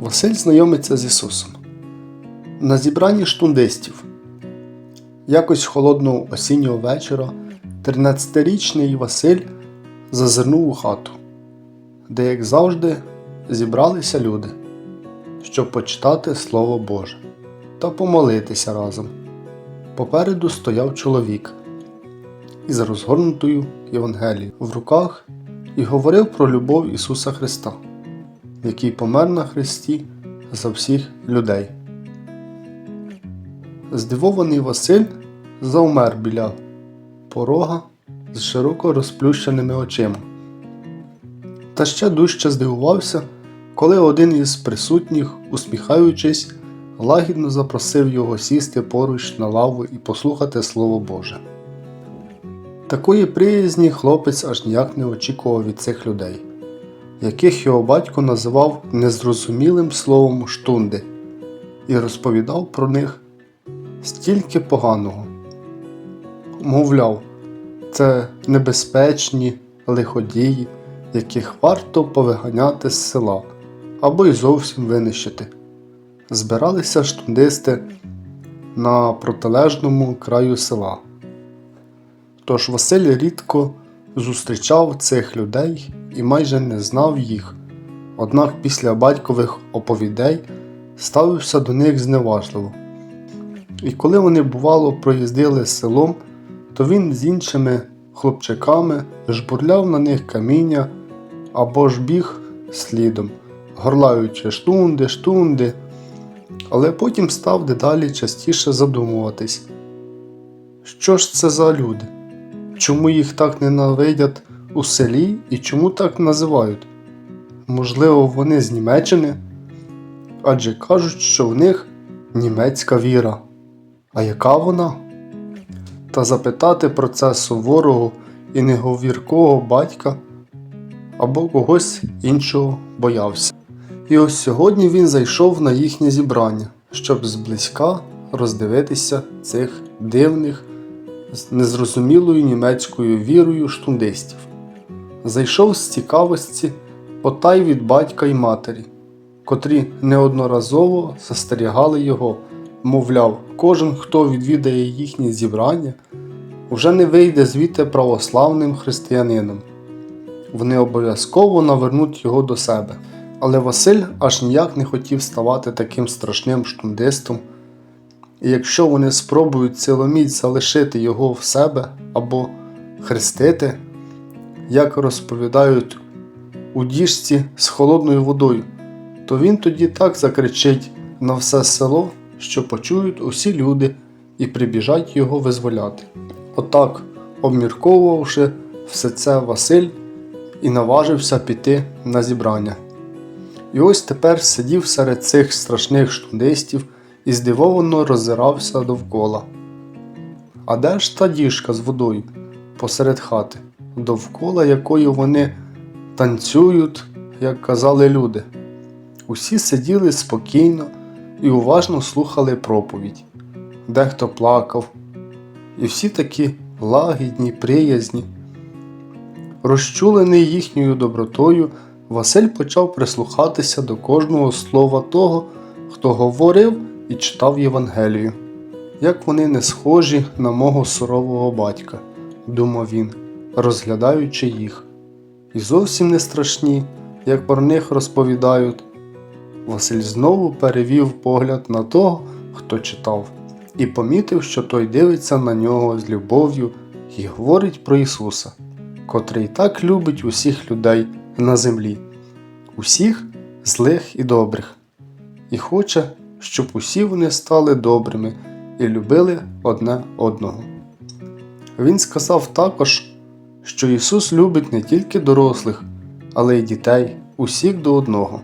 Василь знайомиться з Ісусом. На зібранні штундистів. Якось холодного осіннього вечора 13-річний Василь зазирнув у хату, де, як завжди, зібралися люди, щоб почитати Слово Боже та помолитися разом. Попереду стояв чоловік із розгорнутою Євангелією в руках і говорив про любов Ісуса Христа, який помер на Христі за всіх людей. Здивований Василь завмер біля порога з широко розплющеними очима. Та ще дужче здивувався, коли один із присутніх, усміхаючись, лагідно запросив його сісти поруч на лаву і послухати Слово Боже. Такої приязні хлопець аж ніяк не очікував від цих людей, яких його батько називав незрозумілим словом штунди, і розповідав про них стільки поганого. Мовляв, це небезпечні лиходії, яких варто повиганяти з села або й зовсім винищити. Збиралися штундисти на протилежному краю села. Тож Василь рідко зустрічав цих людей і майже не знав їх, однак після батькових оповідей ставився до них зневажливо. І коли вони, бувало, проїздили селом, то він з іншими хлопчаками жбурляв на них каміння або ж біг слідом, горлаючи штунди, штунди, але потім став дедалі частіше задумуватись, що ж це за люди? Чому їх так ненавидять у селі і чому так називають? Можливо, вони з Німеччини? Адже кажуть, що в них німецька віра. А яка вона? Та запитати про це суворого і неговіркого батька або когось іншого боявся. І ось сьогодні він зайшов на їхнє зібрання, щоб зблизька роздивитися цих дивних, з незрозумілою німецькою вірою штундистів. Зайшов з цікавості потай від батька й матері, котрі неодноразово застерігали його, мовляв, кожен, хто відвідає їхнє зібрання, вже не вийде звідти православним християнином. Вони обов'язково навернуть його до себе. Але Василь аж ніяк не хотів ставати таким страшним штундистом. І якщо вони спробують ціломіць залишити його в себе або хрестити, як розповідають у діжці з холодною водою, то він тоді так закричить на все село, що почують усі люди і прибіжать його визволяти. Отак, обмірковувавши все це Василь і наважився піти на зібрання. І ось тепер сидів серед цих страшних штундистів і здивовано роззирався довкола. А де ж та діжка з водою посеред хати, довкола якої вони танцюють, як казали люди? Усі сиділи спокійно і уважно слухали проповідь. Дехто плакав, і всі такі лагідні, приязні. Розчулений їхньою добротою, Василь почав прислухатися до кожного слова того, хто говорив і читав Євангелію. Як вони не схожі на мого сурового батька, думав він, розглядаючи їх. І зовсім не страшні, як про них розповідають. Василь знову перевів погляд на того, хто читав, і помітив, що той дивиться на нього з любов'ю і говорить про Ісуса, котрий так любить усіх людей на землі, усіх злих і добрих, і хоче, щоб усі вони стали добрими і любили одне одного. Він сказав також, що Ісус любить не тільки дорослих, але й дітей, усіх до одного.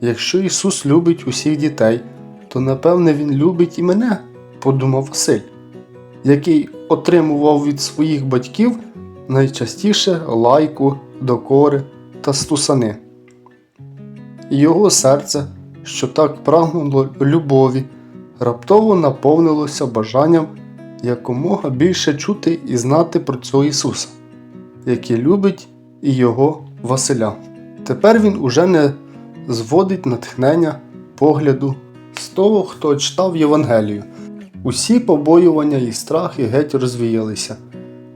Якщо Ісус любить усіх дітей, то напевне Він любить і мене, подумав Василь, який отримував від своїх батьків найчастіше лайку, докори та стусани. І його серце, що так прагнуло любові, раптово наповнилося бажанням якомога більше чути і знати про цього Ісуса, який любить і його Василя. Тепер він уже не зводить натхнення погляду з того, хто читав Євангелію. Усі побоювання і страхи геть розвіялися.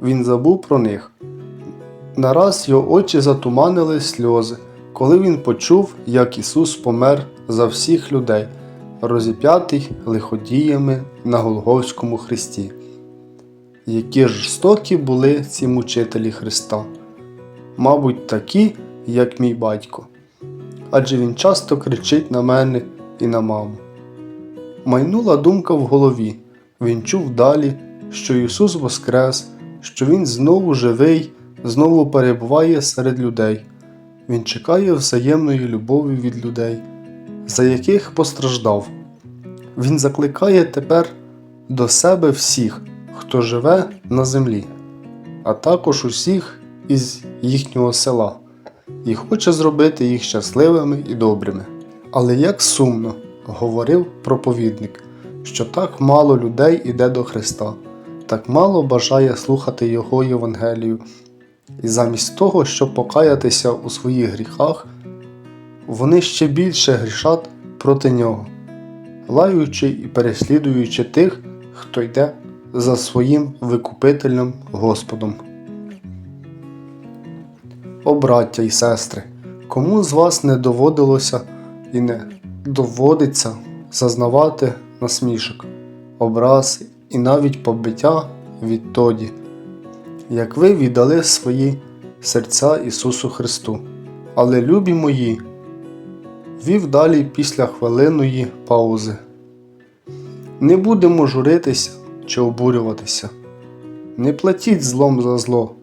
Він забув про них. Нараз його очі затуманили сльози, коли він почув, як Ісус помер за всіх людей, розіп'ятий лиходіями на Голговському хресті. Які жорстокі були ці мучителі Христа, мабуть, такі, як мій батько, адже він часто кричить на мене і на маму. Майнула думка в голові. Він чув далі, що Ісус воскрес, що Він знову живий, знову перебуває серед людей. Він чекає взаємної любові від людей, за яких постраждав. Він закликає тепер до себе всіх, хто живе на землі, а також усіх із їхнього села, і хоче зробити їх щасливими і добрими. Але як сумно, говорив проповідник, що так мало людей іде до Христа, так мало бажає слухати Його Євангелію, і замість того, щоб покаятися у своїх гріхах, вони ще більше грішать проти нього, лаючи і переслідуючи тих, хто йде за своїм викупительним Господом. О, браття і сестри, кому з вас не доводилося і не доводиться зазнавати насмішок, образ і навіть побиття відтоді, як ви віддали свої серця Ісусу Христу. Але, любі мої, вів далі після хвилиної паузи. Не будемо журитися чи обурюватися. Не платіть злом за зло,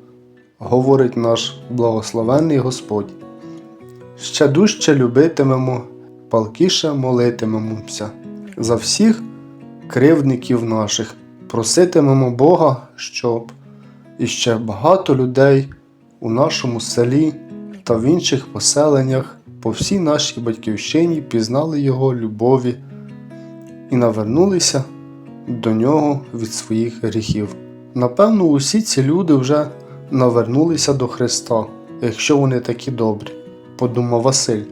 говорить наш благословенний Господь. Ще дужче любитимемо, палкіше молитимемося за всіх кривдників наших, проситимемо Бога, щоб іще багато людей у нашому селі та в інших поселеннях по всій нашій батьківщині пізнали Його любові і навернулися до нього від своїх гріхів. Напевно, усі ці люди вже навернулися до Христа, якщо вони такі добрі, подумав Василь.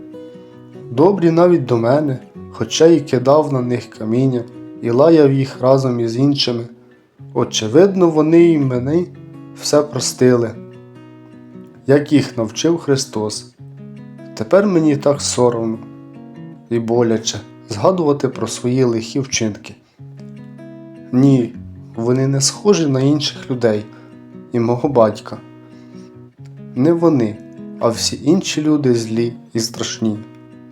Добрі навіть до мене, хоча й кидав на них каміння і лаяв їх разом із іншими. Очевидно, вони й мені все простили, як їх навчив Христос. Тепер мені так соромно і боляче згадувати про свої лихі вчинки. Ні, вони не схожі на інших людей і мого батька. Не вони, а всі інші люди злі і страшні,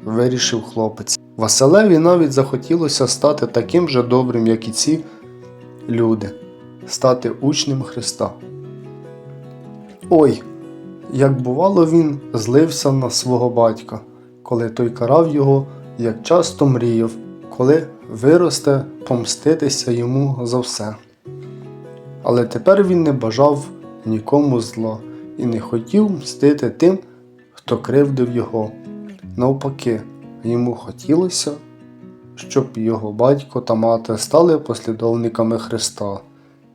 вирішив хлопець. Василеві навіть захотілося стати таким же добрим, як і ці люди, стати учнем Христа. Ой, як бувало, він злився на свого батька, коли той карав його, як часто мріяв, коли виросте помститися йому за все. Але тепер він не бажав нікому зла і не хотів мстити тим, хто кривдив його. Навпаки, йому хотілося, щоб його батько та мати стали послідовниками Христа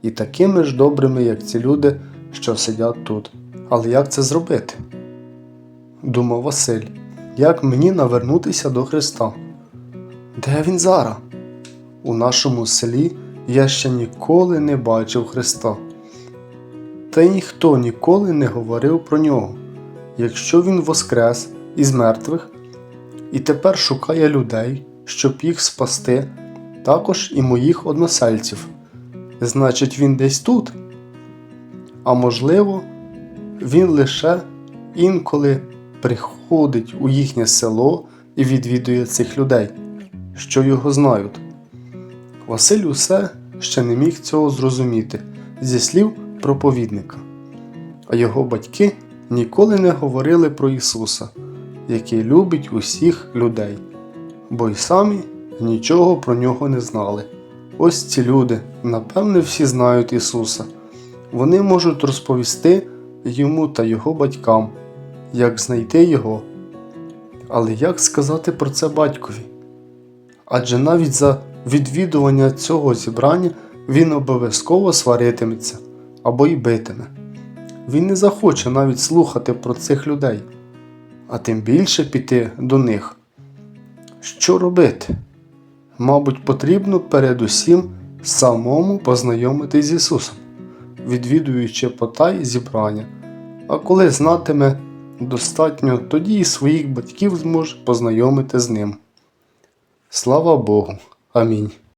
і такими ж добрими, як ці люди, що сидять тут. Але як це зробити? Думав Василь, як мені навернутися до Христа? Де він зараз? У нашому селі я ще ніколи не бачив Христа. Та й ніхто ніколи не говорив про нього. Якщо він воскрес із мертвих і тепер шукає людей, щоб їх спасти, також і моїх односельців. Значить, він десь тут. А можливо, він лише інколи приходить у їхнє село і відвідує цих людей, що його знають. Василь усе ще не міг цього зрозуміти зі слів проповідника, а його батьки ніколи не говорили про Ісуса, який любить усіх людей, бо й самі нічого про нього не знали. Ось ці люди, напевне, всі знають Ісуса. Вони можуть розповісти йому та його батькам, як знайти Його. Але як сказати про це батькові? Адже навіть за відвідування цього зібрання він обов'язково сваритиметься або й битиме. Він не захоче навіть слухати про цих людей. а тим більше піти до них. Що робити? Мабуть, потрібно передусім самому познайомитись з Ісусом, відвідуючи потай зібрання. А коли знатиме достатньо, тоді і своїх батьків зможе познайомити з ним. Слава Богу. Амінь.